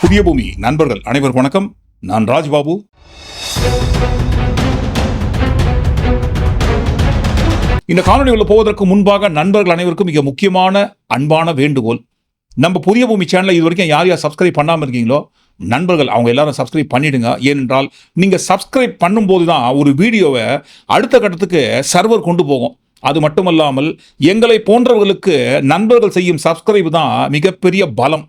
புதிய பூமி. நண்பர்கள் அனைவருக்கும் வணக்கம். நான் ராஜ்பாபு. இந்த காணொலியில் போவதற்கு முன்பாக நண்பர்கள் அனைவருக்கும் மிக முக்கியமான அன்பான வேண்டுகோள். நம்ம புதிய பூமி சேனலை இது வரைக்கும் யார் யார் சப்ஸ்கிரைப் பண்ணாமல் இருக்கீங்களோ நண்பர்கள் அவங்க எல்லாரும் சப்ஸ்கிரைப் பண்ணிடுங்க. ஏனென்றால் நீங்கள் சப்ஸ்கிரைப் பண்ணும்போது தான் ஒரு வீடியோவை அடுத்த கட்டத்துக்கு சர்வர் கொண்டு போகும். அது மட்டுமல்லாமல் எங்களை போன்றவர்களுக்கு நண்பர்கள் செய்யும் சப்ஸ்கிரைப் தான் மிகப்பெரிய பலம்.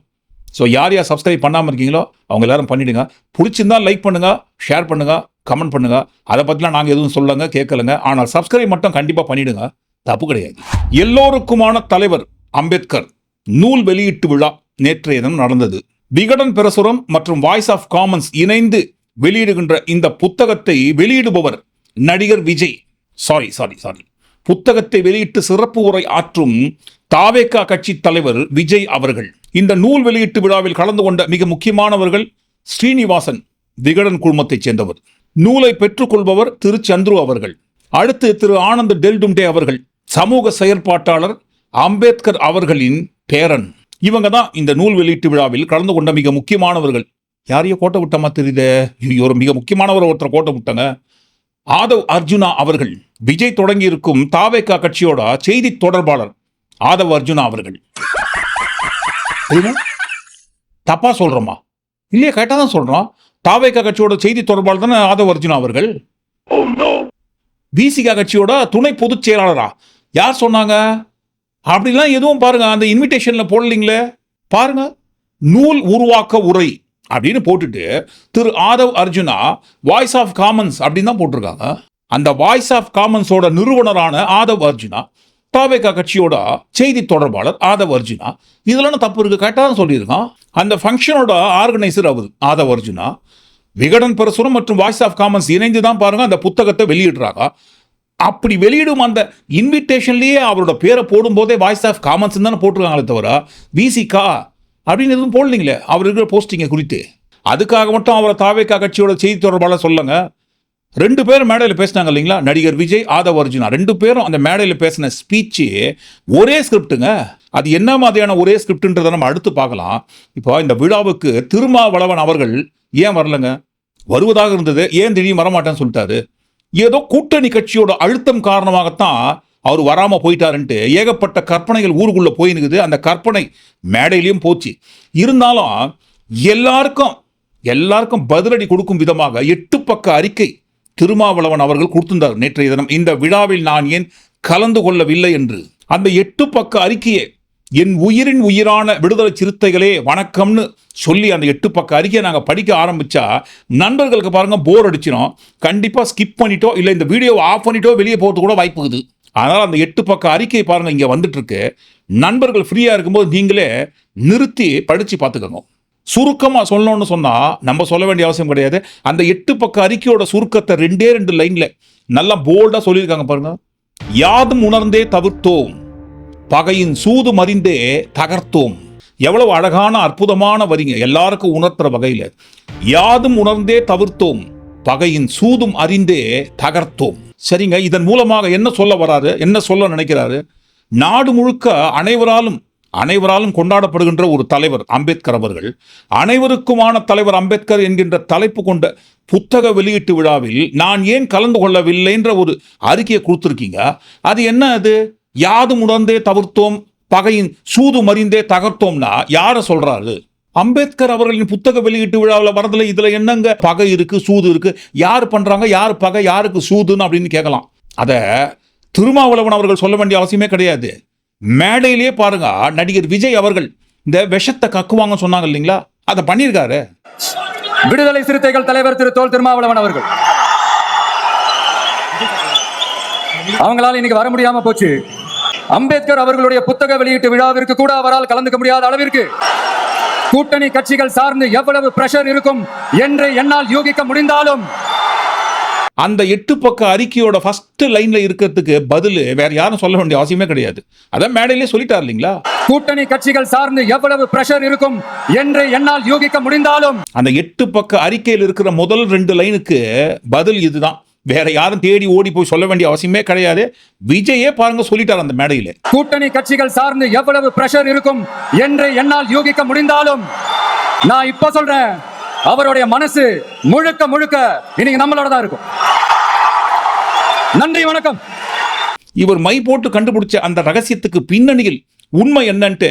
ஸோ யார் யார் சப்ஸ்கிரைப் பண்ணாமல் இருக்கீங்களோ அவங்க எல்லாரும் பண்ணிவிடுங்க பிடிச்சிருந்தா லைக் பண்ணுங்க ஷேர் பண்ணுங்க கமெண்ட் பண்ணுங்க. அதை பற்றிலாம் நாங்கள் எதுவும் சொல்லங்க கேட்கலங்க. ஆனால் சப்ஸ்கிரைப் மட்டும் கண்டிப்பாக பண்ணிடுங்க. தப்பு கிடையாது. எல்லோருக்குமான தலைவர் அம்பேத்கர். நூல் வெளியீட்டு விழா நேற்றைய தினம் நடந்தது. விகடன் பிரசுரம் மற்றும் வாய்ஸ் ஆஃப் காமன்ஸ் இணைந்து வெளியிடுகின்ற இந்த புத்தகத்தை வெளியிடுபவர் நடிகர் விஜய். சாரி சாரி சாரி புத்தகத்தை வெளியிட்டு சிறப்பு உரை ஆற்றும் தாவேக்கா கட்சி தலைவர் விஜய் அவர்கள். இந்த நூல் வெளியீட்டு விழாவில் கலந்து கொண்ட மிக முக்கியமானவர்கள் ஸ்ரீனிவாசன் விகடன் குழுமத்தைச் சேர்ந்தவர். நூலை பெற்றுக்கொள்பவர் திரு சந்துரு அவர்கள். அடுத்து திரு ஆனந்த் டெல்டும்டே அவர்கள். சமூக செயற்பாட்டாளர் அம்பேத்கர் அவர்களின் பேரன். இவங்க தான் இந்த நூல் வெளியீட்டு விழாவில் கலந்து கொண்ட மிக முக்கியமானவர்கள். யாரையோ கோட்டை விட்டமா தெரியுதே ஒரு மிக முக்கியமானவர் ஒருத்தர் கோட்டை விட்டாங்க. ஆதவ் அர்ஜுனா அவர்கள். விஜய் தொடங்கி இருக்கும் தாவேகா கட்சியோட செய்தி தொடர்பாளர் ஆதவ் அர்ஜுனா அவர்கள். தப்பா சொல்றோமா? இல்லையே கரெக்டாக தான் சொல்றோம். தாவேகா கட்சியோட செய்தி தொடர்பாளர் தானே ஆதவ் அர்ஜுனா அவர்கள்? பிசிகா கட்சியோட துணை பொதுச் செயலாளரா? யார் சொன்னாங்க? அப்படிலாம் எதுவும் பாருங்க அந்த இன்விடேஷன்ல போடலீங்களே. பாருங்க நூல் உருவாக்க உரை அப்படின்னு போட்டுட்டு Thiru Aadhav Arjuna voice of commons அப்படின்னு தான் போட்டிருக்காங்க. அந்த வாய்ஸ் ஆஃப் காமன்ஸோட நிறுவனரான ஆதவ் அர்ஜுனா தாவேகா கட்சியோட செய்தி தொடர்பாளர் ஆதவ் அர்ஜுனா. இதெல்லாம் தப்பு இருக்கு கரெக்டாக தான் சொல்லியிருக்கான். அந்த ஃபங்க்ஷனோட ஆர்கனைசர் ஆகுது ஆதவ் அர்ஜுனா. விகடன் பிரசுரம் மற்றும் வாய்ஸ் ஆஃப் காமன்ஸ் இணைந்து தான் பாருங்க அந்த புத்தகத்தை வெளியிடுறாங்க. அப்படி வெளியிடும் அந்த இன்விடேஷன்லேயே அவரோட பேரை போடும்போதே வாய்ஸ் ஆஃப் காமன்ஸ் தானே போட்டிருக்காங்களே தவிர விசிகா அப்படின்னு எதுவும் போடலீங்களே அவர் இருக்கிற போஸ்டிங்கை குறித்து. அதுக்காக மட்டும் அவரை தாவேக்கா கட்சியோட செய்தி தொடர்பாளர் சொல்லுங்கள் ரெண்டு பேரும் மேடையில் பேசினாங்க இல்லைங்களா? நடிகர் விஜய் ஆதவ் அர்ஜுனா. ரெண்டு பேரும் அந்த மேடையில் பேசின ஸ்பீச்சு ஒரே ஸ்கிரிப்டுங்க அது என்ன மாதிரியான ஒரே ஸ்கிரிப்டுன்றதை நம்ம அடுத்து பார்க்கலாம். இப்போ இந்த விழாவுக்கு திருமாவளவன் அவர்கள் ஏன் வரலங்க? வருவதாக இருந்தது. ஏன் திடீர் வரமாட்டேன்னு சொல்லிட்டாரு? ஏதோ கூட்டணி கட்சியோட அழுத்தம் காரணமாகத்தான் அவர் வராமல் போயிட்டாருன்ட்டு ஏகப்பட்ட கற்பனைகள் ஊருக்குள்ளே போயினுக்குது. அந்த கற்பனை மேடையிலையும் போச்சு. இருந்தாலும் எல்லாருக்கும் எல்லாருக்கும் பதிலடி கொடுக்கும் விதமாக எட்டு பக்க அறிக்கை திருமாவளவன் அவர்கள் கொடுத்திருந்தார். நேற்றைய தினம் இந்த விழாவில் நான் ஏன் கலந்து கொள்ளவில்லை என்று? அந்த எட்டு பக்க அறிக்கையை என் உயிரின் உயிரான விடுதலை சிறுத்தைகளே வணக்கம்னு சொல்லி அந்த எட்டு பக்க அறிக்கையை நாங்கள் படிக்க ஆரம்பித்தா நண்பர்களுக்கு பாருங்கள் போர் அடிச்சிடும் கண்டிப்பாக ஸ்கிப் பண்ணிட்டோ இல்லை இந்த வீடியோவை ஆஃப் பண்ணிட்டோ வெளியே போகிறது கூட வாய்ப்பு இருக்குது. அதனால் அந்த எட்டு பக்க அறிக்கையை பாருங்கள் இங்கே வந்துட்டுருக்கு நண்பர்கள் ஃப்ரீயாக இருக்கும்போது நீங்களே நிறுத்தி படித்து பார்த்துக்கோங்க. சுருக்கமாக சொல்லணும்னு சொன்னால் நம்ம சொல்ல வேண்டிய அவசியம் கிடையாது. அந்த எட்டு பக்க அறிக்கையோட சுருக்கத்தை ரெண்டே ரெண்டு லைனில் நல்லா போல்டாக சொல்லியிருக்காங்க பாருங்க. யாதும் உணர்ந்தே தவிர்த்தோம் பகையின் சூது மறிந்தே தகர்த்தோம். எவ்வளவு அழகான அற்புதமான வரிங்க. எல்லாருக்கும் உணர்த்துற வகையில். யாதும் உணர்ந்தே தவிர்த்தோம் பகையின் சூதும் அறிந்தே தகர்த்தோம். சரிங்க இதன் மூலமாக என்ன சொல்ல வராரு என்ன சொல்ல நினைக்கிறாரு? நாடு முழுக்க அனைவராலும் அனைவராலும் கொண்டாடப்படுகின்ற ஒரு தலைவர் அம்பேத்கர் அவர்கள். அனைவருக்குமான தலைவர் அம்பேத்கர் என்கின்ற தலைப்பு கொண்ட புத்தக வெளியீட்டு விழாவில் நான் ஏன் கலந்து கொள்ளவில்லைன்ற ஒரு அறிக்கையை கொடுத்துருக்கீங்க. அது என்ன அது? யாதும் உணர்ந்தே தவிர்த்தோம் பகையின் சூது மறிந்தே தகர்த்தோம்னா யாரை சொல்றாரு? அம்பேத்கர் அவர்களின் புத்தக வெளியீட்டு விழாவில் வரதுல இதுல என்னங்க? பகை இருக்கு சூது இருக்கு. யார் பண்றாங்க? யார் பகை? யாருக்கு சூதுன்னு அப்படின்னு கேட்கலாம். அதை திருமாவளவன் அவர்கள் சொல்ல வேண்டிய அவசியமே கிடையாது. மேடையிலேயே பாருங்க நடிகர் விஜய் அவர்கள் இந்த விஷத்தை கக்குவாங்கன்னு சொன்னாங்க இல்லைங்களா? அதை பண்ணியிருக்காரு. விடுதலை சிறுத்தைகள் தலைவர் திரு தோல் திருமாவளவன் அவர்கள். அவங்களால இன்னைக்கு வர முடியாம போச்சு. அம்பேத்கர் அவர்களுடைய புத்தக வெளியீட்டு விழாவிற்கு கூட அவரால் கலந்துக்க முடியாத அளவிற்கு கூட்டணி கட்சிகள் சார்ந்து எவ்வளவு பிரஷர் இருக்கும் என்று என்னால் யூகிக்க முடிந்தாலும் அந்த எட்டு பக்க அறிக்கையோட ஃபர்ஸ்ட் லைன்ல இருக்கிறதுக்கு பதில் வேற யாரும் சொல்ல வேண்டிய அவசியமே கிடையாது. அதான் மேடையிலே சொல்லிட்டார் இல்லைங்களா? கூட்டணி கட்சிகள் சார்ந்து எவ்வளவு பிரஷர் இருக்கும் என்று என்னால் யூகிக்க முடிந்தாலும். அந்த எட்டு பக்க அறிக்கையில் இருக்கிற முதல் ரெண்டு லைனுக்கு பதில் இதுதான். வேற யாரும் தேடி ஓடி போய் சொல்ல வேண்டிய அவசியமே கிடையாது. விஜயே பாருங்க சொல்லிட்டார் அந்த மேடையில. கூட்டணி கட்சிகள் சார்ந்து எவ்வளவு பிரஷர் இருக்கும் என்று என்னால் யூகிக்க முடிந்தாலும். நான் இப்ப சொல்றேன் அவருடைய மனசு முழுக்க முழுக்க இன்னைக்கு நம்மளோட தான் இருக்கும். நன்றி வணக்கம். இவர் மை போட்டு கண்டுபிடிச்ச அந்த ரகசியத்துக்கு பின்னணியில் உண்மை என்னன்ட்டு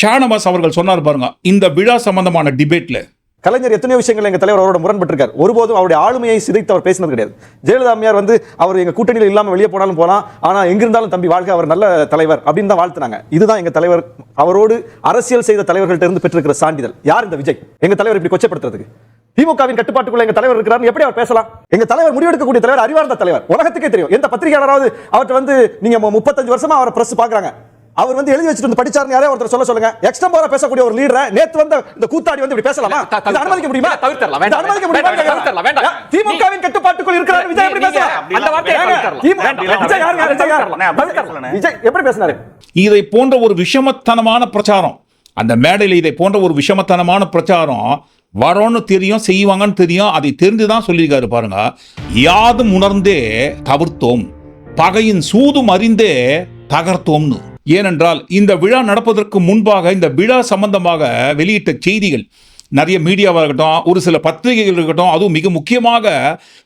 ஷானவாஸ் அவர்கள் சொன்னார் பாருங்க இந்த விழா சம்பந்தமான டிபேட்ல கலைஞர் எத்தனையோ விஷயங்கள் எங்கள் தலைவர் அவரோட முரண்பட்டிருக்கார். ஒருபோதும் அவருடைய ஆளுமையை சிதைத்து அவர் பேசினது கிடையாது. ஜெயலலிதா அம்மையார் வந்து அவர் எங்கள் கூட்டணியில் இல்லாமல் வெளியே போனாலும் போகலாம் ஆனால் எங்கிருந்தாலும் தம்பி வாழ்க்கை அவர் நல்ல தலைவர் அப்படின்னு தான் வாழ்த்துனாங்க. இதுதான் எங்கள் தலைவர் அவரோடு அரசியல் செய்த தலைவர்கள்ட்ட இருந்து பெற்றிருக்கிற சான்றிதழ். யார் இந்த விஜய்? எங்கள் தலைவர் இப்படி கொச்சப்படுத்துறதுக்கு? திமுகவின் கட்டுப்பாட்டுக்குள்ள எங்க தலைவர் இருக்கிறார் எப்படி அவர் பேசலாம்? எங்க தலைவர் முடிவெடுக்கக்கூடிய தலைவர் அறிவார்ந்த தலைவர். உலகத்துக்கே தெரியும். எந்த பத்திரிகையாளராவது அவர்கிட்ட வந்து நீங்க மு- முப்பத்தஞ்சு வருஷமா அவரை பிரஸ் பாக்குறாங்க. அவர் வந்து எழுதி வச்சுட்டு வந்து படிச்சாருன்னு யாரே ஒருத்தர் சொல்ல சொல்லுங்க. எக்ஸ்ட்ரா பேசக்கூடிய ஒரு லீடரை நேத்து வந்த இந்த கூத்தாடி வந்து இப்படி பேசலாமா? இதை அனுமதிக்க முடியுமா? தவிர்த்தரலாம், வேண்டாம், அனுமதிக்க முடியுமா வேண்டாம், தவிர்த்தரலாம், வேண்டாம். திமுகவின் கட்டுப்பாட்டுக்குள் இருக்கிறார் விஜய் எப்படி பேசலாம் அந்த வார்த்தையை விஜய் யாரு? விஜய் எப்படி பேசினாரு? இதை போன்ற ஒரு விஷமத்தனமான பிரச்சாரம் அந்த மேடையில் இதை போன்ற ஒரு விஷமத்தனமான பிரச்சாரம் வரோன்னு தெரியும் செய்வாங்கன்னு தெரியும் அதை தெரிந்து தான் சொல்லியிருக்காரு பாருங்க. யாதும் உணர்ந்தே தவிர்த்தோம் பகையின் சூதும் அறிந்தே தகர்த்தோம்னு. ஏனென்றால் இந்த விழா நடப்பதற்கு முன்பாக இந்த விழா சம்பந்தமாக வெளியிட்ட செய்திகள் நிறைய மீடியாவாக இருக்கட்டும் ஒரு சில பத்திரிகைகள் இருக்கட்டும் அதுவும் மிக முக்கியமாக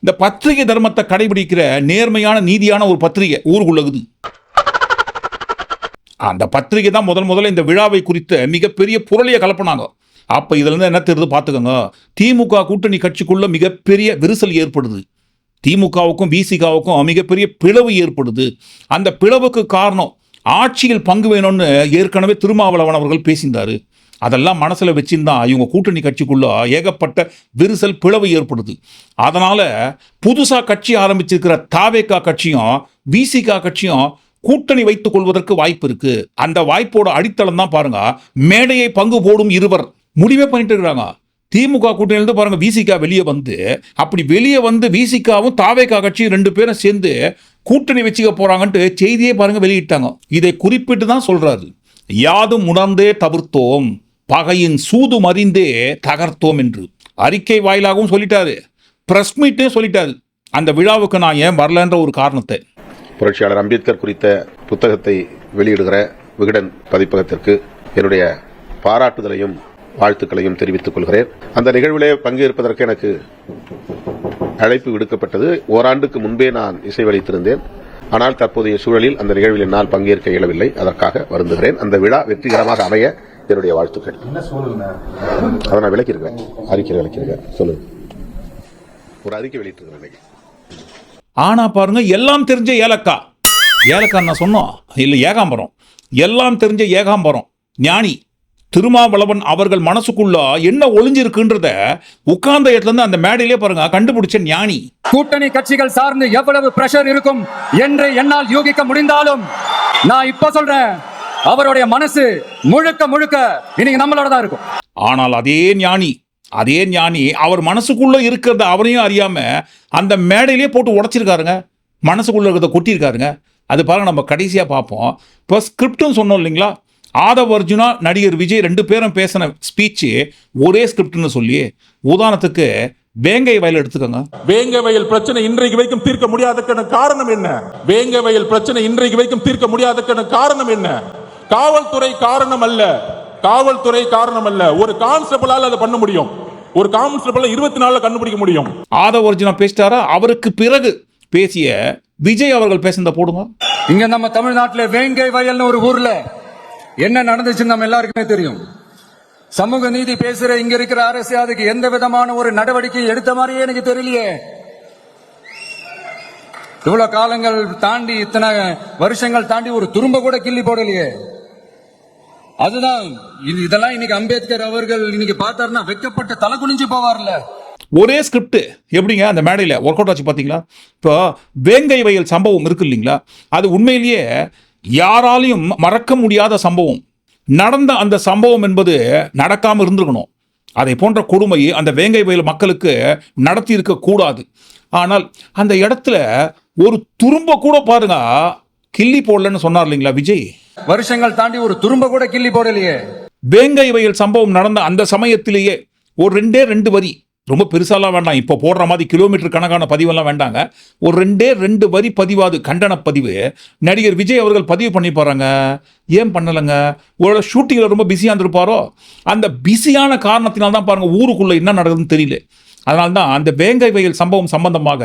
இந்த பத்திரிகை தர்மத்தை கடைபிடிக்கிற நேர்மையான நீதியான ஒரு பத்திரிகை ஊருக்குள்ளகுது அந்த பத்திரிகை தான் முதல் முதல்ல இந்த விழாவை குறித்த மிகப்பெரிய புரளியை கலப்பினாங்க. அப்போ இதுலேருந்து என்ன தெரியுது பார்த்துக்கோங்க. திமுக கூட்டணி கட்சிக்குள்ள மிகப்பெரிய விரிசல் ஏற்படுது. திமுகவுக்கும் விசிகாவுக்கும் மிகப்பெரிய பிளவு ஏற்படுது. அந்த பிளவுக்கு காரணம் ஆட்சியில் பங்கு வேணும்னு ஏற்கனவே திருமாவளவன் அவர்கள் பேசியிருந்தார். அதெல்லாம் மனசில் வச்சிருந்தா இவங்க கூட்டணி கட்சிக்குள்ளே ஏகப்பட்ட விரிசல் பிளவு ஏற்படுது. அதனால் புதுசாக கட்சி ஆரம்பிச்சிருக்கிற தாவேக்கா கட்சியும் விசிகா கட்சியும் கூட்டணி வைத்துக் கொள்வதற்கு வாய்ப்பு இருக்குது அந்த வாய்ப்போட அடித்தளம் தான் பாருங்க. மேடையை பங்கு போடும் இருவர். முடிவே பண்ணிட்டு இருக்கிறாங்க திமுக கூட்டணியிலிருந்து பாருங்க விசிகா வெளியே வந்து அப்படி வெளியே வந்து விசிகாவும் தாவேக்கா கட்சியும் ரெண்டு பேரும் சேர்ந்து கூட்டணி வச்சுக்க போறாங்கன்ட்டு செய்தியே பாருங்க வெளியிட்டாங்க. இதை குறிப்பிட்டு தான் சொல்றாரு. யாதும் உணர்ந்தே தவிர்த்தோம் பகையின் சூது மறிந்தே தகர்த்தோம் என்று. அறிக்கை வாயிலாகவும் சொல்லிட்டாரு. பிரஸ் மீட்டே சொல்லிட்டாரு. அந்த விழாவுக்கு நான் ஏன் வரலன்ற ஒரு காரணத்தை. புரட்சியாளர் அம்பேத்கர் குறித்த புத்தகத்தை வெளியிடுகிற விகடன் பதிப்பகத்திற்கு என்னுடைய பாராட்டுதலையும் வாழ்த்துக்களையும் தெரிவித்துக் கொள்கிறேன். அந்த நிகழ்விலே பங்கேற்பதற்கு எனக்கு அழைப்பு விடுக்கப்பட்டது. ஓராண்டுக்கு முன்பே நான் இசைவளித்திருந்தேன். ஆனால் தற்போதைய சூழலில் அந்த நிகழ்வில் என்னால் பங்கேற்க இயலவில்லை. அதற்காக வருந்துகிறேன். அந்த விழா வெற்றிகரமாக அமைய என்னுடைய வாழ்த்துக்கள். அதை நான் விளக்கியிருக்கேன். அறிக்கை விளக்கியிருக்கேன். சொல்லுங்க. ஒரு அறிக்கை வெளியிட்டிருக்கிறேன். ஆனா பாருங்க எல்லாம் தெரிஞ்ச ஏலக்கா ஏலக்காய் நான் சொன்னோம். இல்லை ஏகாம்பரம். எல்லாம் தெரிஞ்ச ஏகாம்பரம். ஞானி. திருமாவளவன் அவர்கள் மனசுக்குள்ள என்ன ஒளிஞ்சிருக்குன்றத உட்கார்ந்த இடத்துல இருந்து அந்த மேடையிலே பாருங்க கண்டுபிடிச்ச ஞானி. கூட்டணி கட்சிகள் சார்ந்து எவ்வளவு பிரஷர் இருக்கும் என்று என்னால் யூகிக்க முடிந்தாலும் நான் இப்ப சொல்றேன் அவருடைய மனசு முழுக்க முழுக்க இன்னைக்கு நம்மளோட தான் இருக்கும். ஆனால் அதே ஞானி அதே ஞானி அவர் மனசுக்குள்ள இருக்கிறத அவரையும் அறியாம அந்த மேடையிலே போட்டு உடைச்சிருக்காருங்க. மனசுக்குள்ள இருக்கிறத கொட்டியிருக்காருங்க. அது பாருங்க நம்ம கடைசியா பார்ப்போம். இப்போ ஸ்கிரிப்டும் சொன்னோம் இல்லைங்களா? ஆதவ் அர்ஜுனா நடிகர் விஜய் ரெண்டு பேரும் பேசின ஸ்பீச்சு ஒரே ஸ்கிரிப்ட்னு சொல்லி உதாரணத்துக்கு வேங்கை வயல் எடுத்துக்கோங்க. வேங்க வயல் பிரச்சனை இன்றைக்கு வரைக்கும் தீர்க்க முடியாதக்கான காரணம் என்ன? வேங்க வயல் பிரச்சனை இன்றைக்கு வரைக்கும் தீர்க்க முடியாதக்கான காரணம் என்ன? காவல்துறை காரணம் அல்ல. காவல்துறை காரணம் அல்ல. ஒரு கான்ஸ்டபிளால் அதை பண்ண முடியும். ஒரு கான்ஸ்டபிள் இருபத்தி நாலுல கண்டுபிடிக்க முடியும். ஆதவ் அர்ஜுனா பேசிட்டாரா? அவருக்கு பிறகு பேசிய விஜய் அவர்கள் பேசுனத போடுங்க. இங்க நம்ம தமிழ்நாட்டுல வேங்கை வயல்னு ஒரு ஊர்ல என்ன நடந்துச்சுன்னு நம்ம எல்லாருக்குமே தெரியும். சமூக நீதி பேசுற இங்க இருக்கிற அரசு அதுக்கு எந்த விதமான ஒரு நடவடிக்கை எடுத்த மாதிரியே எனக்கு தெரியலையே. இவ்வளவு காலங்கள் தாண்டி இத்தனை வருஷங்கள் தாண்டி ஒரு துரும்ப கூட கிள்ளி போடலையே. அதுதான் இது- இதெல்லாம் இன்னைக்கு அம்பேத்கர் அவர்கள் இன்னைக்கு பார்த்தாருன்னா வெக்கப்பட்டு தலை குனிஞ்சு போவார்ல. ஒரே ஸ்கிரிப்ட் எப்படிங்க? அந்த மேடையில் ஒர்க் அவுட் ஆச்சு பார்த்தீங்களா இப்போ வேங்கை வயல் சம்பவம் இருக்கு இல்லைங்களா? அது உண்மையிலேயே யாராலையும் மறக்க முடியாத சம்பவம். நடந்த அந்த சம்பவம் என்பது நடக்காமல் இருந்திருக்கணும். அதை போன்ற கொடுமை அந்த வேங்கை வயல் மக்களுக்கு நடத்தி இருக்க கூடாது. ஆனால் அந்த இடத்துல ஒரு துரும்ப கூட பாருங்க கிள்ளி போடலன்னு சொன்னார் இல்லைங்களா விஜய்? வருஷங்கள் தாண்டி ஒரு துரும்ப கூட கிள்ளி போடலையே. வேங்கை வயல் சம்பவம் நடந்த அந்த சமயத்திலேயே ஒரு ரெண்டே ரெண்டு வரி ரொம்ப பெருசாலாம் வேண்டாம். இப்போ போடுற மாதிரி கிலோமீட்டர் கணக்கான பதிவெல்லாம் வேண்டாங்க. ஒரு ரெண்டே ரெண்டு வரி பதிவாது கண்டன பதிவு நடிகர் விஜய் அவர்கள் பதிவு பண்ணி போறாங்க. ஏன் பண்ணலைங்க? ஒரு ஷூட்டிங்கில் ரொம்ப பிஸியாக இருந்திருப்பாரோ? அந்த பிஸியான காரணத்தினால தான் பாருங்க ஊருக்குள்ள என்ன நடக்குதுன்னு தெரியல. அதனால தான் அந்த வேங்கை வயல் சம்பவம் சம்பந்தமாக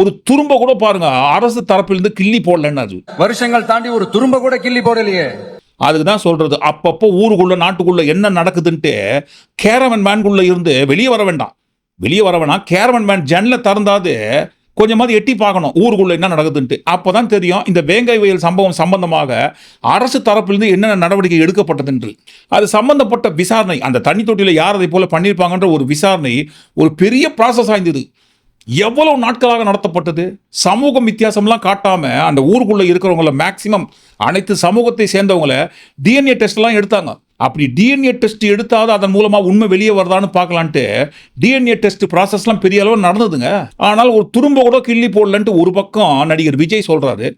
ஒரு துரும்ப கூட பாருங்க அரசு தரப்பிலிருந்து கிள்ளி போடலன்னு வருஷங்கள் தாண்டி ஒரு துரும்ப கூட கிள்ளி போடலையே. அதுக்கு தான் சொல்றது. அப்பப்போ ஊருக்குள்ள நாட்டுக்குள்ள என்ன நடக்குதுன்ட்டு கேரவன் மேன்குள்ள இருந்து வெளியே வர வேண்டாம். வெளியே வரவனா கேரவன் மேன் ஜன்னல திறந்தாது கொஞ்சமாவது எட்டி பார்க்கணும். ஊருக்குள்ள என்ன நடக்குதுன்ட்டு. அப்பதான் தெரியும் இந்த வேங்கை வயல் சம்பவம் சம்பந்தமாக அரசு தரப்பிலிருந்து என்னென்ன நடவடிக்கை எடுக்கப்பட்டதென்று. அது சம்பந்தப்பட்ட விசாரணை. அந்த தண்ணி தொட்டியில் யார் அதை போல் பண்ணியிருப்பாங்கன்ற ஒரு விசாரணை ஒரு பெரிய ப்ராசஸ் ஆயிருந்தது எவ்வளவு நாட்களாக நடத்தப்பட்டது? சமூகம் வித்தியாசம்லாம் காட்டாமல் அந்த ஊருக்குள்ளே இருக்கிறவங்கள மேக்சிமம் அனைத்து சமூகத்தை சேர்ந்தவங்கள டிஎன்ஏ டெஸ்ட்லாம் எடுத்தாங்க. அப்படி டிஎன்ஏ டெஸ்ட் எடுத்தாது அதன் மூலமாக உண்மை வெளியே வருதான்னு பார்க்கலான்ட்டு டிஎன்ஏ டெஸ்ட் ப்ராசஸ்லாம் பெரிய அளவு நடந்ததுங்க. ஆனால் ஒரு துரும்ப கூட கிள்ளி போடலன்ட்டு ஒரு பக்கம் நடிகர் விஜய் சொல்கிறாரு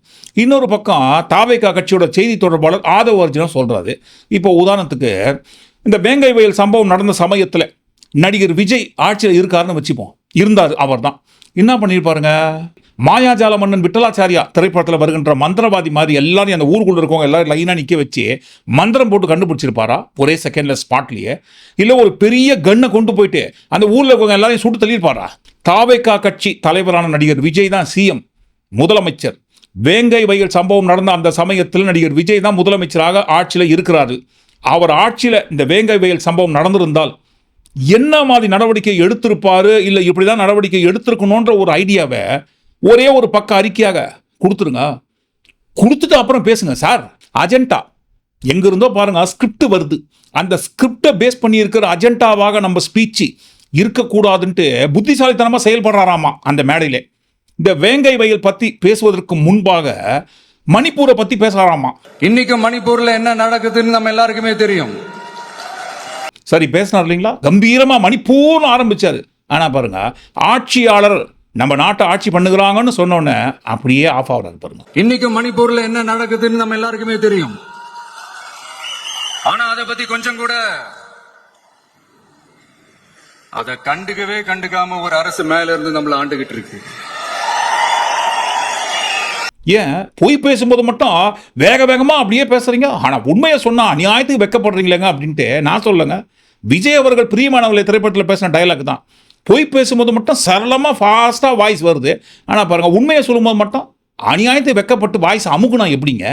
இன்னொரு பக்கம் தாவேகா கட்சியோட செய்தி தொடர்பாளர் ஆதவ அர்ஜுனா சொல்கிறாரு இப்போ உதாரணத்துக்கு இந்த வேங்கை வயல் சம்பவம் நடந்த சமயத்தில் நடிகர் விஜய் ஆட்சியில் இருக்காருன்னு வச்சுப்போம். இருந்தார் அவர்தான். என்ன பண்ணியிருப்பாருங்க மாயாஜால மன்னன் விட்டலாச்சாரியா திரைப்படத்தில் வருகின்ற மந்திரவாதி மாதிரி எல்லாரையும் அந்த ஊருக்குள்ள இருக்கவங்க எல்லாரும் லைனாக நிற்க வச்சு மந்திரம் போட்டு கண்டுபிடிச்சிருப்பாரா? ஒரே செகண்ட்ல ஸ்பாட்லேயே இல்லை ஒரு பெரிய கன்னை கொண்டு போயிட்டு அந்த ஊரில் இருக்கவங்க எல்லாரையும் சுட்டு தள்ளியிருப்பாரா தாவேக்கா கட்சி தலைவரான நடிகர் விஜய் தான் சிஎம் முதலமைச்சர். வேங்கை வயல் சம்பவம் நடந்த அந்த சமயத்தில் நடிகர் விஜய் தான் முதலமைச்சராக ஆட்சியில் இருக்கிறாரு. அவர் ஆட்சியில் இந்த வேங்கை வயல் சம்பவம் நடந்திருந்தால் என்ன மாதிரி நடவடிக்கை எடுத்திருப்பாரு? இல்லை இப்படி தான் நடவடிக்கை எடுத்திருக்கணுன்ற ஒரு ஐடியாவை ஒரே ஒரு பக்க அறிக்கையாக கொடுத்துருங்க. கொடுத்துட்டு அப்புறம் பேசுங்க சார். அஜெண்டா. எங்க இருந்தோ பாருங்க ஸ்கிரிப்ட் வருது. அந்த ஸ்கிரிப்டை பேஸ் பண்ணி இருக்கிற அஜெண்டாவாக நம்ம ஸ்பீச்சு இருக்கக்கூடாதுன்ட்டு புத்திசாலித்தனமாக செயல்படுறாராமா அந்த மேடையிலே. இந்த வேங்கை வயல் பத்தி பேசுவதற்கு முன்பாக மணிப்பூரை பத்தி பேசுறாராமா? இன்னைக்கு மணிப்பூர்ல என்ன நடக்குதுன்னு நம்ம எல்லாருக்குமே தெரியும். சரி பேசினார் இல்லைங்களா? கம்பீரமா மணிப்பூர்னு ஆரம்பிச்சாரு. ஆனா பாருங்க ஆட்சியாளர் நம்ம நாட்டை ஆட்சி பண்ணுகிறாங்கன்னு சொன்னோன்னே அப்படியே ஆஃப் ஆகுறாரு பாருங்க. இன்னைக்கு மணிப்பூர்ல என்ன நடக்குதுன்னு நம்ம எல்லாருக்குமே தெரியும். ஆனா அதை பத்தி கொஞ்சம் கூட அத கண்டுக்கவே கண்டுக்காம ஒரு அரசு மேல இருந்து நம்மள ஆண்டுகிட்டு இருக்கு. ஏன்? பொய் பேசும்போது மட்டும் வேக வேகமாக அப்படியே பேசுகிறீங்க ஆனால் உண்மையை சொன்னால் அநியாயத்துக்கு வெக்கப்படுறீங்களேங்க அப்படின்ட்டு நான் சொல்லுங்க விஜய் அவர்கள் பிரியமானவர்களை திரைப்படத்தில் பேசின டைலாக் தான். பொய் பேசும்போது மட்டும் சரளமாக ஃபாஸ்ட்டாக வாய்ஸ் வருது. ஆனால் பாருங்கள் உண்மையை சொல்லும்போது மட்டும் அநியாயத்தை வெக்கப்பட்டு வாய்ஸ் அமுக்குனா எப்படிங்க?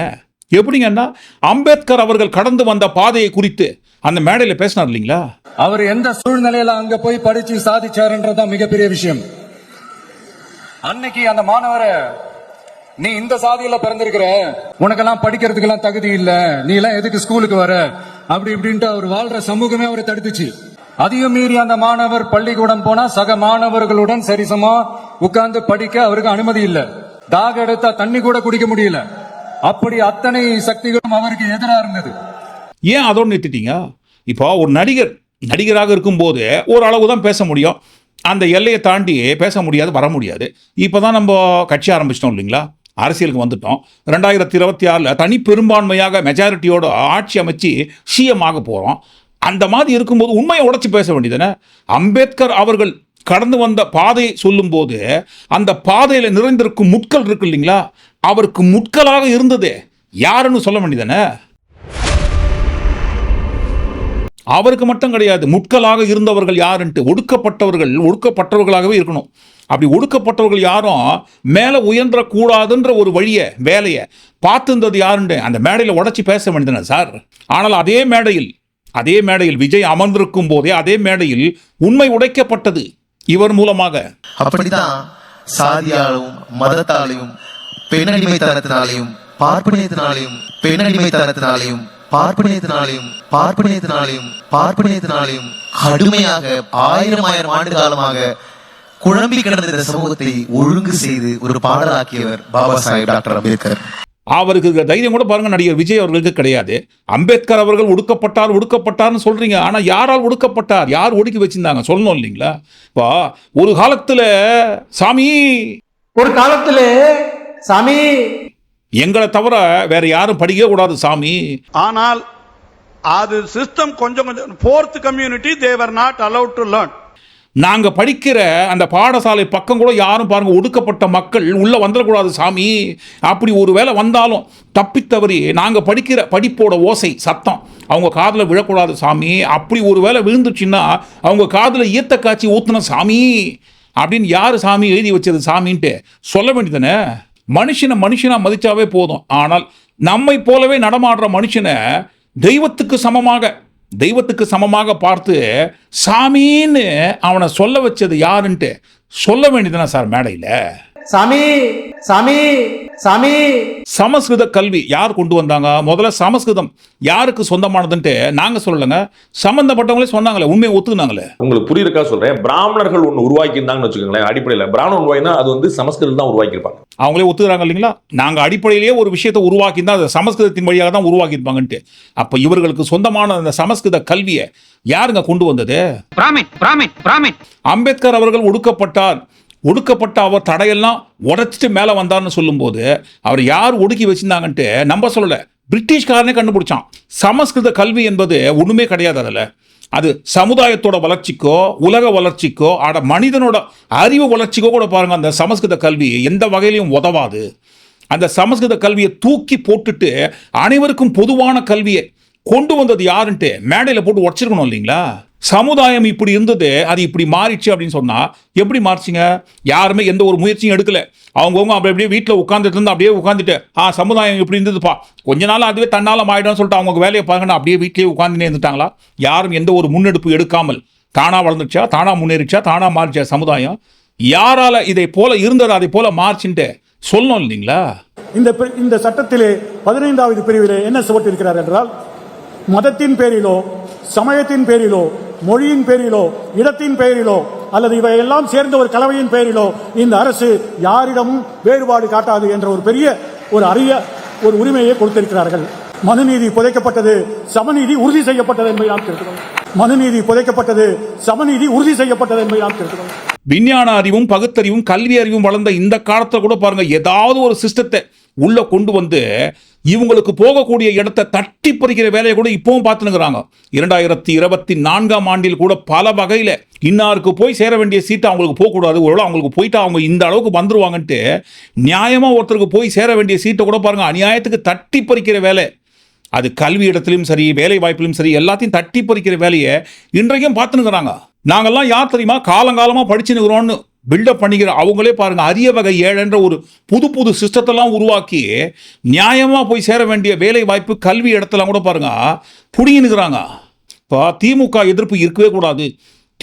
எப்படிங்கன்னா அம்பேத்கர் அவர்கள் கடந்து வந்த பாதையை குறித்து அந்த மேடையில் பேசினார் இல்லைங்களா? அவர் எந்த சூழ்நிலையில அங்க போய் படிச்சு சாதிச்சாருன்றதுதான் மிகப்பெரிய விஷயம். அன்னைக்கு அந்த மாணவரை நீ இந்த சாதியில பிறந்திருக்கிற? உனக்கெல்லாம் படிக்கிறதுக்கெல்லாம் தகுதி இல்ல. நீ எல்லாம் எதுக்கு ஸ்கூலுக்கு வர? அப்படி இப்படின்ட்டு அவர் வாழ்ற சமூகமே அவரை தடுத்துச்சு. அதையும் மீறி அந்த மாணவர் பள்ளிக்கூடம் போனா சக மாணவர்களுடன் சரிசமா உட்கார்ந்து படிக்க அவருக்கு அனுமதி இல்ல. தாக எடுத்தா தண்ணி கூட குடிக்க முடியல. அப்படி அத்தனை சக்திகளும் அவருக்கு எதிராக இருந்தது. ஏன் அதோடு நிறுத்திட்டீங்க? இப்போ ஒரு நடிகர் நடிகராக இருக்கும்போது ஒரு அளவு தான் பேச முடியும். அந்த எல்லையை தாண்டி பேச முடியாது வர முடியாது. இப்போ தான் நம்ம கட்சி ஆரம்பிச்சிட்டோம் இல்லைங்களா? அரசியலுக்கு வந்துட்டோம். ரெண்டாயிரத்தி இருபத்தி ஆறில் தனி பெரும்பான்மையாக மெஜாரிட்டியோட ஆட்சி அமைச்சு சிஎம் ஆக போகிறோம் அந்த மாதிரி இருக்கும்போது உண்மையை உடச்சி பேச வேண்டியதுன்னு அம்பேத்கர் அவர்கள் கடந்து வந்த பாதையை சொல்லும்போது அந்த பாதையில் நிறைந்திருக்கும் முட்கள் இருக்கு இல்லைங்களா? அவருக்கு முட்களாக இருந்ததே யாருன்னு சொல்ல வேண்டியதானே அவருக்கு மட்டும் கிடையாது முட்களாக இருந்தவர்கள் யாருன்ட்டு ஒடுக்கப்பட்டவர்கள் ஒடுக்கப்பட்டவர்களாகவே இருக்கணும். அப்படி ஒடுக்கப்பட்டவர்கள் யாரும் மேலே உயர்ந்துடக்கூடாதுன்ற ஒரு வழியை வேலையை பார்த்துருந்தது யாருண்டு? அந்த மேடையில் உடச்சி பேச வேண்டியதுன சார்? ஆனால் அதே மேடையில் அதே மேடையில் விஜய் அமர்ந்திருக்கும் போதே அதே மேடையில் உண்மை உடைக்கப்பட்டது இவர் மூலமாக. அப்படிதான் சாதியாலும் மதத்தாலையும் பெண்ணடிமைத்தனத்தினாலையும் பார்ப்பனியத்தினாலையும் பெண்ணடிமைத்தனத்தினாலையும் பார்ப்பனியத்தினாலையும் பார்ப்பனியத்தினாலையும் பார்ப்பனியத்தினாலையும் கடுமையாக ஆயிரம் ஆயிரம் ஆண்டு காலமாக குழம்பி கிடந்த இந்த சமூகத்தை ஒழுங்கு செய்து ஒரு பாடலாக்கியவர் பாபா சாஹேப் டாக்டர் அம்பேத்கர். அவருக்கு இருக்கிற தைரியம் கூட பாருங்க நடிகர் விஜய் அவர்களுக்கு கிடையாது. அம்பேத்கர் அவர்கள் ஒடுக்கப்பட்டார் ஒடுக்கப்பட்டார்னு சொல்றீங்க. ஆனா யாரால் ஒடுக்கப்பட்டார்? யார் ஒடுக்கி வச்சிருந்தாங்க? சொல்லணும் இல்லைங்களா? இப்போ ஒரு காலத்துல சாமி. ஒரு காலத்துல சாமி. எங்களை தவிர வேற யாரும் படிக்கவே கூடாது சாமி. ஆனால் அது சிஸ்டம் கொஞ்சம் கொஞ்சம் fourth community Thevar not allowed to learn நாங்கள் படிக்கிற அந்த பாடசாலை பக்கம் கூட யாரும் பாருங்கள் ஒடுக்கப்பட்ட மக்கள் உள்ளே வந்துடக்கூடாது சாமி. அப்படி ஒரு வேளை வந்தாலும் தப்பித்தவறி நாங்கள் படிக்கிற படிப்போட ஓசை சத்தம் அவங்க காதில் விழக்கூடாது சாமி. அப்படி ஒரு வேளை விழுந்துச்சுன்னா அவங்க காதில் ஈத்த காட்சி ஊற்றுன சாமி. அப்படின்னு யார் சாமி எழுதி வச்சது சாமின்ட்டு சொல்ல வேண்டியதானே மனுஷனை மனுஷனாக மதித்தாவே போதும். ஆனால் நம்மை போலவே நடமாடுற மனுஷனை தெய்வத்துக்கு சமமாக தெய்வத்துக்கு சமமாக பார்த்து சாமின்னு அவனை சொல்ல வச்சது யாருன்ட்டு சொல்ல வேண்டியதுனா சார் மேடையில். சாமி சாமி சாமி. சமஸ்கிருத கல்வி யார் கொண்டு வந்தாங்க? முதல்ல சமஸ்கிருதம் யாருக்கு சொந்தமானதுன்ட்டு நாங்க சொல்லலைங்க. சம்பந்தப்பட்டவங்களே சொன்னாங்களே உண்மையை ஒத்துக்கினாங்களே. உங்களுக்கு புரியுறக்கா சொல்றேன். பிராமணர்கள் ஒன்று உருவாக்கி இருந்தாங்கன்னு வச்சுக்கோங்களேன் அடிப்படையில். பிராமணன் உருவாக்கினா அது வந்து சமஸ்கிருதம் தான் உருவாக்கியிருப்பாங்க. அவங்களே ஒத்துக்கிறாங்க இல்லைங்களா? நாங்க அடிப்படையிலேயே ஒரு விஷயத்தை உருவாக்கி தான் அதை சமஸ்கிருதத்தின் வழியாக தான் உருவாக்கியிருப்பாங்கன்ட்டு. அப்ப இவர்களுக்கு சொந்தமான அந்த சமஸ்கிருத கல்வியை யாருங்க கொண்டு வந்தது? அம்பேத்கர் அவர்கள் ஒடுக்கப்பட்டார். ஒடுக்கப்பட்ட அவர் தடையெல்லாம் உடச்சிட்டு மேலே வந்தார்னு சொல்லும்போது அவர் யார் ஒடுக்கி வச்சிருந்தாங்கன்ட்டு நம்ம சொல்லலை. பிரிட்டிஷ்காரனே கண்டுபிடிச்சான். சமஸ்கிருத கல்வி என்பது ஒன்றுமே கிடையாது அதில். அது சமுதாயத்தோட வளர்ச்சிக்கோ உலக வளர்ச்சிக்கோ ஆட மனிதனோட அறிவு வளர்ச்சிக்கோ கூட பாருங்கள் அந்த சமஸ்கிருத கல்வி எந்த வகையிலையும் உதவாது. அந்த சமஸ்கிருத கல்வியை தூக்கி போட்டுட்டு அனைவருக்கும் பொதுவான கல்வியை கொண்டு வந்தது யாருன்ட்டு மேடையில் போட்டு உடச்சிருக்கணும் இல்லைங்களா? சமுதாயம் இப்படி இருந்தது அது இப்படி மாறிடுச்சு அப்படின்னு சொன்னால் எப்படி மாறிச்சிங்க? யாருமே எந்த ஒரு முயற்சியும் எடுக்கல. அவங்கவுங்க அப்படி அப்படியே வீட்டில் உட்காந்துட்டு இருந்து அப்படியே உட்காந்துட்டு ஆ சமுதாயம் இப்படி இருந்ததுப்பா. கொஞ்ச நாள் அதுவே தன்னால் மாறிடும்னு சொல்லிட்டு அவங்க வேலையை பாருங்கன்னா அப்படியே வீட்டிலேயே உட்காந்துனே இருந்துட்டாங்களா? யாரும் எந்த ஒரு முன்னெடுப்பு எடுக்காமல் தானா வளர்ந்துச்சா தானாக முன்னேறிச்சா தானாக மாறிச்சா சமுதாயம்? யாரால இதை போல இருந்தது அதை போல மாறிச்சுன்ட்டு சொல்லணும் இல்லைங்களா? இந்த இந்த சட்டத்திலே பதினைந்தாவது பிரிவிலே என்ன சுவட்டிருக்கிறார் என்றால் மதத்தின் பேரிலோ சமயத்தின் பேரிலோ மொழியின் பேரிலோ இடத்தின் பெயரிலோ அல்லது இவையெல்லாம் சேர்ந்த ஒரு கலவையின் பெயரிலோ இந்த அரசு யாரிடமும் வேறுபாடு காட்டாது என்ற ஒரு பெரிய ஒரு அரிய ஒரு உரிமையை கொடுத்திருக்கிறார்கள். மனுநீதி புதைக்கப்பட்டது சமநீதி உறுதி செய்யப்பட்டது என்பதை நாம் தெரிந்துக்கொள்ளும் மனுநீதி புதைக்கப்பட்டது சமநீதி உறுதி செய்யப்பட்டது என்பதை நாம் தெரிந்துக்கொள்ளும் விஞ்ஞான அறிவும் பகுத்தறிவும் கல்வி அறிவும் வளர்ந்த இந்த காலத்தில் கூட பாருங்க ஏதாவது ஒரு சிஸ்டத்தை உள்ள கொண்டு வந்து இவங்களுக்கு போகக்கூடிய இடத்தை தட்டி பறிக்கிற வேலையை கூட இப்பவும் பார்த்துனுங்கிறாங்க இரண்டாயிரத்தி இருபத்தி நான்காம் ஆண்டில் கூட பல வகையில் இன்னாருக்கு போய் சேர வேண்டிய சீட்டை அவங்களுக்கு போகக்கூடாது. ஒருவேளை அவங்களுக்கு போயிட்டு அவங்க இந்த அளவுக்கு வந்துருவாங்கன்ட்டு நியாயமாக ஒருத்தருக்கு போய் சேர வேண்டிய சீட்டை கூட பாருங்கள் அநியாயத்துக்கு தட்டி பறிக்கிற வேலை. அது கல்வி இடத்துலையும் சரி வேலை வாய்ப்புலையும் சரி எல்லாத்தையும் தட்டி பறிக்கிற வேலையை இன்றைக்கும் பார்த்துனுக்குறாங்க நாங்கெல்லாம் யார் தெரியுமா? காலங்காலமாக படிச்சுனுக்குறோன்னு பில்டப் பண்ணிக்கிற அவங்களே பாருங்கள் அரிய வகை ஏழன்ற ஒரு புது புது சிஸ்டத்தெல்லாம் உருவாக்கி நியாயமாக போய் சேர வேண்டிய வேலை வாய்ப்பு கல்வி இடத்தெல்லாம் கூட பாருங்கள் புடிங்கினுக்கிறாங்க இப்போ திமுக எதிர்ப்பு இருக்கவே கூடாது.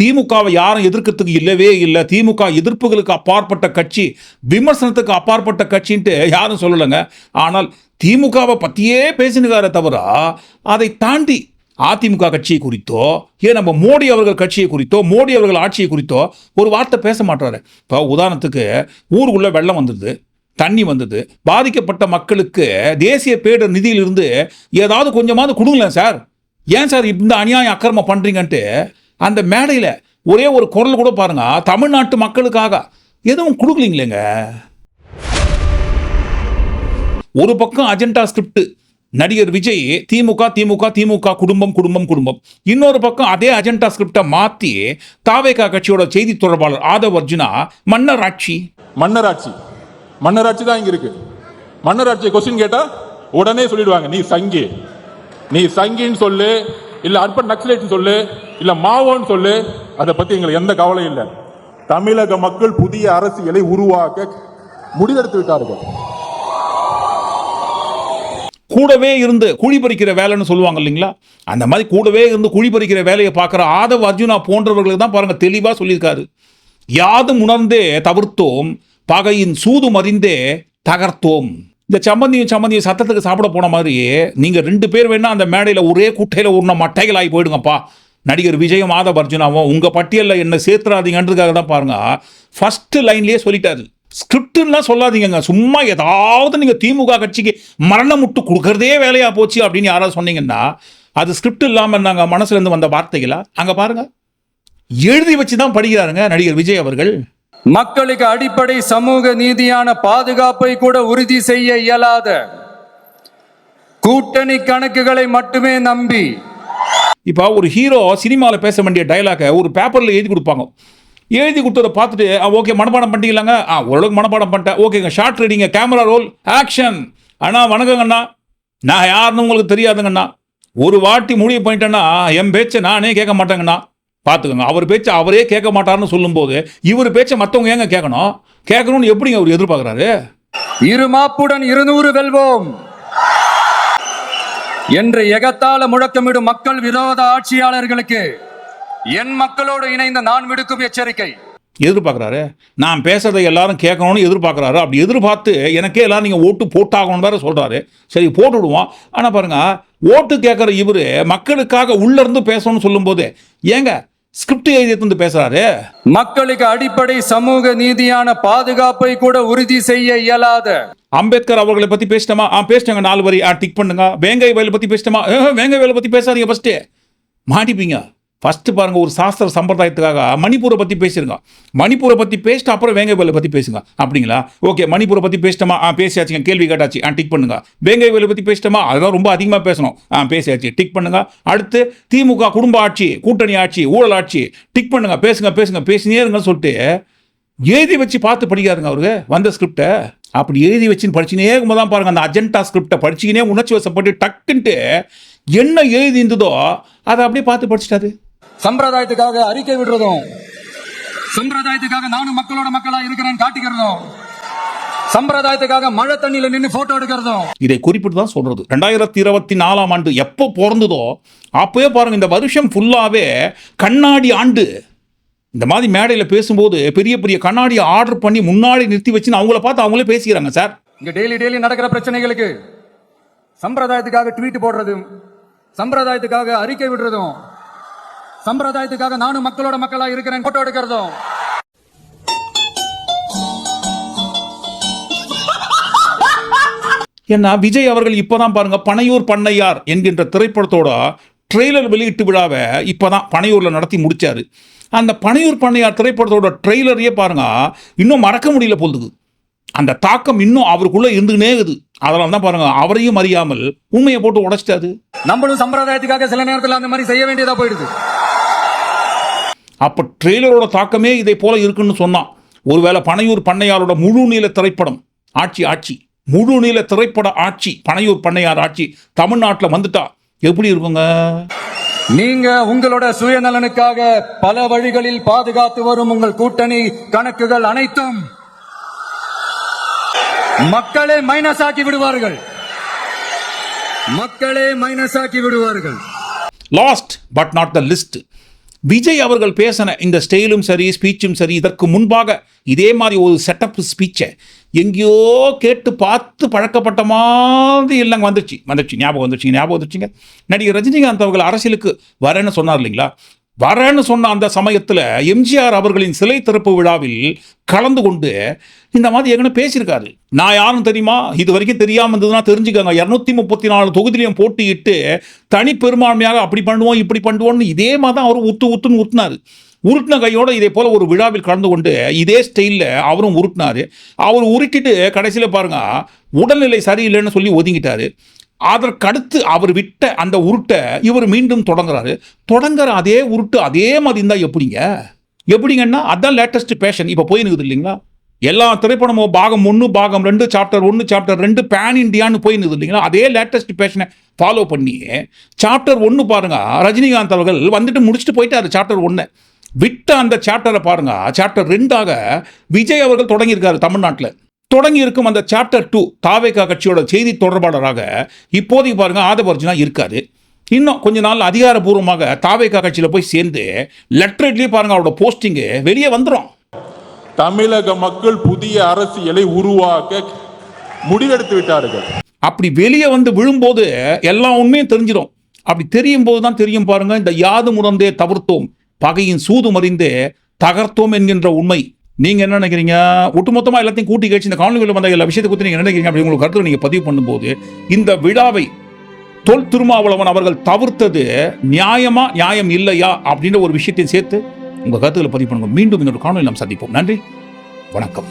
திமுகவை யாரும் எதிர்க்கிறதுக்கு இல்லவே இல்லை. திமுக எதிர்ப்புகளுக்கு அப்பாற்பட்ட கட்சி விமர்சனத்துக்கு அப்பாற்பட்ட கட்சின்ட்டு யாரும் சொல்லலைங்க. ஆனால் திமுகவை பற்றியே பேசினுக்காரே தவிர அதை தாண்டி அதிமுக கட்சியை குறித்தோ ஏன் நம்ம மோடி அவர்கள் கட்சியை குறித்தோ மோடி அவர்கள் ஆட்சியை குறித்தோ ஒரு வார்த்தை பேச மாட்டாரு. இப்போ உதாரணத்துக்கு ஊருக்குள்ளே வெள்ளம் வந்தது தண்ணி வந்தது பாதிக்கப்பட்ட மக்களுக்கு தேசிய பேரிடர் நிதியிலிருந்து ஏதாவது கொஞ்சமாவது கொடுங்களேன் சார். ஏன் சார் இந்த அநியாயம் அக்கிரமம் பண்ணுறீங்கன்ட்டு அந்த மேடையில் ஒரே ஒரு குரல் கூட பாருங்க தமிழ்நாட்டு மக்களுக்காக. எதுவும் கொடுக்கலீங்களேங்க? ஒரு பக்கம் அஜெண்டா ஸ்கிரிப்ட் நடிகர் விஜய் திமுக திமுக திமுக குடும்பம் குடும்பம் குடும்பம். இன்னொரு பக்கம் அதே அஜெண்டா ஸ்கிரிப்டை மாற்றி தாவேகா கட்சியோட செய்தி தொடர்பாளர் ஆதவ் அர்ஜுனா மன்னர் ஆட்சி மன்னராட்சி. மன்னராட்சி தான் இங்க இருக்கு. மன்னராட்சி கொஸ்டின் கேட்டா உடனே சொல்லிடுவாங்க நீ சங்கி. நீ சங்கின்னு சொல்லு இல்ல அர்பன் நக்சலைட் சொல்லு இல்ல மாவோன்னு சொல்லு. அதை பத்தி எங்களுக்கு எந்த கவலையும் இல்லை. தமிழக மக்கள் புதிய அரசியலை உருவாக்க முடிவெடுத்து விட்டார்கள். கூடவே இருந்து குழி பறிக்கிற வேலைன்னு சொல்லுவாங்க இல்லைங்களா? அந்த மாதிரி கூடவே இருந்து குழி பறிக்கிற வேலையை பார்க்குற ஆதவ் அர்ஜுனா போன்றவர்களுக்கு தான் பாருங்கள் தெளிவாக சொல்லியிருக்காரு. யாதும் உணர்ந்தே தவிர்த்தோம் பகையின் சூது மறிந்தே தகர்த்தோம். இந்த சம்மந்தியும் சம்மந்தியும் சத்தத்துக்கு சாப்பிட போன மாதிரியே நீங்கள் ரெண்டு பேர் வேணால் அந்த மேடையில் ஒரே குட்டையில் உருண மட்டைகள் ஆகி போயிடுங்கப்பா. நடிகர் விஜயம் ஆதவ் அர்ஜுனாவும் உங்கள் பட்டியலில் என்ன சேர்த்துறாதீங்கன்றதுக்காக தான் பாருங்கள் ஃபஸ்ட்டு லைன்லேயே சொல்லிட்டாரு. ஸ்கிரிப்ட்லாம் சொல்லாதீங்கங்க. சும்மா ஏதாவது நீங்கள் திமுக கட்சிக்கு மரண முட்டு கொடுக்கறதே வேலையாக போச்சு அப்படின்னு யாராவது சொன்னீங்கன்னா அது ஸ்கிரிப்ட் இல்லாமல் நாங்கள் மனசுலேருந்து வந்த வார்த்தைகளா? அங்கே பாருங்க. எழுதி வச்சு தான் படிக்கிறாருங்க நடிகர் விஜய் அவர்கள். மக்களுக்கு அடிப்படை சமூக நீதியான பாதுகாப்பை கூட உறுதி செய்ய இயலாத கூட்டணி கணக்குகளை மட்டுமே நம்பி. இப்போ ஒரு ஹீரோ சினிமாவில் பேச வேண்டிய டைலாக்கை ஒரு பேப்பரில் எழுதி கொடுப்பாங்க. எழுதி கொடுத்ததை பார்த்துட்டு ஓகே மனப்பாடம் பண்ணிக்கலாங்க. ஆ ஓரளவுக்கு மனப்பாடம் பண்ணிட்டேன். ஓகேங்க ஷார்ட் ரீடிங்க கேமரா ரோல் ஆக்ஷன் அண்ணா வணக்கங்கண்ணா நான் யாருன்னு உங்களுக்கு தெரியாதுங்கண்ணா ஒரு வாட்டி முடிவு பண்ணிட்டேன்னா என் பேச்சை நானே கேட்க மாட்டேங்கண்ணா பார்த்துக்கோங்க அவர் பேச்சை அவரே கேட்க மாட்டாருன்னு சொல்லும்போது இவர் பேச்சை மற்றவங்க ஏங்க கேட்கணும்? கேட்கணும்னு எப்படிங்க அவர் எதிர்பார்க்குறாரு? இரு மாப்புடன் இருநூறு வெல்வோம். என்று எகத்தால முழக்கமிடும் மக்கள் விரோத ஆட்சியாளர்களுக்கு என் மக்களோடு இணைந்த நான் விடுக்கும் எச்சரிக்கை. எதிர்பார்க்குறாரு. நான் பேசுறதை எல்லாரும் கேட்கணும்னு எதிர்பார்க்குறாரு. அப்படி எதிர்பார்த்து எனக்கே எல்லாரும் நீங்கள் ஓட்டு போட்டாகணும் வேற சொல்கிறாரு சரி போட்டு விடுவோம். ஆனால் பாருங்க ஓட்டு கேட்குற இவர் மக்களுக்காக உள்ளேருந்து பேசணும்னு சொல்லும்போது ஏங்க ஸ்கிரிப்ட் எழுதி வந்து பேசுகிறாரு மக்களுக்கு அடிப்படை சமூக நீதியான பாதுகாப்பை கூட உறுதி செய்ய இயலாத. அம்பேத்கர் அவர்களை பற்றி பேசிட்டோமா? ஆ பேசிட்டாங்க. நாலு வரி ஆ டிக் பண்ணுங்க. வேங்கை வயலை பற்றி பேசிட்டோமா? வேங்கை வயலை பற்றி பேசாதீங்க ஃபஸ்ட்டு மாட்டிப்பீங்க. ஃபஸ்ட்டு பாருங்கள் ஒரு சாஸ்திர சம்பிரதாயத்துக்காக மணிப்பூரை பற்றி பேசியிருக்கோம் மணிப்பூரை பற்றி பேசிட்டு அப்புறம் வேங்கை பற்றி பேசுங்க. அப்படிங்களா? ஓகே மணிப்பூரை பற்றி பேசிட்டோமா? ஆ பேசியாச்சுங்க. கேள்வி கேட்டாச்சு. ஆ டிக் பண்ணுங்க. வேங்கை வயலை பற்றி பேசிட்டோமா? அதெல்லாம் ரொம்ப அதிகமாக பேசணும். ஆ பேசியாச்சு. டிக் பண்ணுங்க. அடுத்து திமுக குடும்ப ஆட்சி கூட்டணி ஆட்சி ஊழல் ஆட்சி டிக் பண்ணுங்க. பேசுங்க பேசுங்க. பேசினே இருங்கன்னு சொல்லிட்டு எழுதி வச்சு பார்த்து படிக்காதுங்க அவருக்கு வந்த ஸ்கிரிப்டை அப்படி எழுதி வச்சுன்னு படிச்சுனே இருக்கும்போது தான் பாருங்க அந்த அஜெண்டா ஸ்கிரிப்டை படிச்சுக்கினே உணர்ச்சி வசப்பட்டு டக்குன்ட்டு என்ன எழுதி இருந்ததோ அதை அப்படியே பார்த்து படிச்சிட்டாரு. சம்பிரதாயத்துக்காக அறிக்கை விடுறதும் சம்பிரதாயத்துக்காக நானும் மக்களோட மக்களா இருக்கிறேன்னு காட்டிக்கிறதும் சம்பிரதாயத்துக்காக மழை தண்ணியில நின்று போட்டோ எடுக்கிறதும். இதை குறிப்பிட்டு தான் சொல்றது. ரெண்டாயிரத்தி இருபத்தி நாலாம் ஆண்டு எப்போ பிறந்ததோ அப்போயே பாருங்க இந்த வருஷம் ஃபுல்லாவே கண்ணாடி ஆண்டு. இந்த மாதிரி மேடையில் பேசும்போது பெரிய பெரிய கண்ணாடியை ஆர்டர் பண்ணி முன்னாடி நிறுத்தி வச்சுன்னு அவங்கள பார்த்து அவங்களே பேசிக்கிறாங்க சார். இங்க டெய்லி டெய்லி நடக்கிற பிரச்சனைகளுக்கு சம்பிரதாயத்துக்காக ட்வீட் போடுறதும் சம்பிரதாயத்துக்காக அறிக்கை விடுறதும் சம்பிரதாயத்துக்காக நானும் மக்களோட மக்களா இருக்கிறேன். போட்டோ எடுக்கிறதும். ஏன்னா விஜய் அவர்கள் இப்போதான் பாருங்க பனையூர் பண்ணையார் என்கின்ற திரைப்படத்தோட ட்ரெய்லர் வெளியீட்டு விழாவை இப்போதான் பனையூரில் நடத்தி முடிச்சாரு. அந்த பனையூர் பண்ணையார் திரைப்படத்தோட ட்ரெய்லரையே பாருங்க இன்னும் மறக்க முடியல போகுது அந்த தாக்கம் இன்னும் அவருக்குள்ள இருந்துகினே இருக்குது. அதனால தான் பாருங்க அவரையும் அறியாமல் உண்மையை போட்டு உடைச்சிட்டாரு. நம்மளும் சம்பிரதாயத்துக்காக சில நேரத்தில் அந்த மாதிரி செய்ய வேண்டியதா போயிடுது. அப்போ ட்ரெய்லரோட தாக்கமே இதை போல இருக்குன்னு சொன்னான். ஒருவேளை பனையூர் பண்ணையாரோட முழு நீள திரைப்படம் ஆட்சி ஆட்சி. முழு நீள திரைப்பட ஆட்சி பனையூர் பண்ணையார் ஆட்சி தமிழ்நாட்டில் வந்துட்டா. எப்படி இருக்குங்க? நீங்க உங்களோட சுயநலனுக்காக பல வழிகளில் பாதுகாத்து வரும் உங்கள் கூட்டணி கணக்குகள் அனைத்தும் மக்களே மைனஸ் ஆக்கி விடுவார்கள். மக்களே மைனஸ் ஆக்கி விடுவார்கள். Last but not the least Vijay அவர்கள் பேசின இந்த ஸ்டைலும் சரி ஸ்பீச்சும் சரி இதற்கு முன்பாக இதே மாதிரி ஒரு செட்டப் ஸ்பீச்சை எங்கேயோ கேட்டு பார்த்து பழக்கப்பட்ட மாதிரி இல்லைங்க வந்துச்சு. வந்துச்சு. ஞாபகம் வந்துச்சு ஞாபகம் வந்துச்சுங்க. நடிகர் ரஜினிகாந்த் அவர்கள் அரசியலுக்கு வரேன்னு சொன்னார் இல்லைங்களா? வரேன்னு சொன்ன அந்த சமயத்தில் எம்ஜிஆர் அவர்களின் சிலை திறப்பு விழாவில் கலந்து கொண்டு இந்த மாதிரி எங்கன்னு பேசியிருக்காரு. நான் யாரும் தெரியுமா? இது வரைக்கும் தெரியாமல் இருந்ததுன்னா தெரிஞ்சுக்கோங்க. இரநூத்தி முப்பத்தி நாலு தொகுதியிலையும் போட்டியிட்டு தனி பெரும்பான்மையாக அப்படி பண்ணுவோம் இப்படி பண்ணுவோம்னு இதே மாதிரி தான் அவர் உத்து உத்துன்னு உருட்டினாரு உருட்டின கையோடு இதே போல் ஒரு விழாவில் கலந்து கொண்டு இதே ஸ்டைலில் அவரும் உருட்டினார். அவர் உருட்டிட்டு கடைசியில் பாருங்க உடல்நிலை சரியில்லைன்னு சொல்லி ஒதுங்கிட்டார். அதற்கடுத்து அவர் விட்ட அந்த உருட்டை இவர் மீண்டும் தொடங்குறாரு. தொடங்குற அதே உருட்டு அதே மாதிரி இருந்தால் எப்படிங்க? எப்படிங்கன்னா அதான் லேட்டஸ்ட் பேஷன் இப்போ போயினுக்குது இல்லைங்களா? எல்லா திரைப்படமும் பாகம் ஒன்று பாகம் ரெண்டு சாப்டர் ஒன்று சாப்டர் ரெண்டு பேன் இண்டியான்னு போயினுது இல்லைங்களா? அதே லேட்டஸ்ட் பேஷனை ஃபாலோ பண்ணி சாப்டர் ஒன்று பாருங்க. ரஜினிகாந்த் அவர்கள் வந்துட்டு முடிச்சுட்டு போயிட்டாரு சாப்டர் ஒன்று விட்ட அந்த சாப்டரை பாருங்க. சாப்டர் ரெண்டாக விஜய் அவர்கள் தொடங்கியிருக்காரு தமிழ்நாட்டில். தொடங்கி இருக்கும் அந்த சாப்டர் டூ தாவேகா கட்சியோட செய்தி தொடர்பாளராக இப்போதைக்கு பாருங்க ஆதவர்ஜுனா இருக்காரு. இன்னும் கொஞ்ச நாள் அதிகாரப்பூர்வமாக தாவேகா கட்சியில் போய் சேர்ந்து லெட்டர்லேயே பாருங்க அவரோட போஸ்டிங்கு வெளியே வந்துடும் தமிழக மக்கள் புதிய அரசியலை உருவாக்க முடிவெடுத்து விட்டார்கள். அப்படி வெளியே வந்து விழும்போது எல்லா உண்மையும் தெரிஞ்சிடும் அப்படி தெரியும் போது தான் தெரியும் பாருங்க இந்த யாது முறந்தே தவிர்த்தோம் பகையின் சூது மறிந்தே தகர்த்தோம் என்கின்ற உண்மை. நீங்க என்ன நினைக்கிறீங்க? ஒட்டுமொத்தமா எல்லாத்தையும் கூட்டி கழிச்சு இந்த காணொலியில் வந்த எல்லா விஷயத்தை குறித்து நீங்க என்ன நினைக்கிறீங்க அப்படி உங்களுக்கு கருத்து நீங்க பதிவு பண்ணும்போது இந்த விழாவை தொல் திருமாவளவன் அவர்கள் தவிர்த்தது நியாயமா நியாயம் இல்லையா அப்படின்ற ஒரு விஷயத்தையும் சேர்த்து உங்க கருத்துக்களை பதிவு பண்ணுங்க. மீண்டும் இன்னொரு காணொலி நாம் சந்திப்போம். நன்றி. வணக்கம்.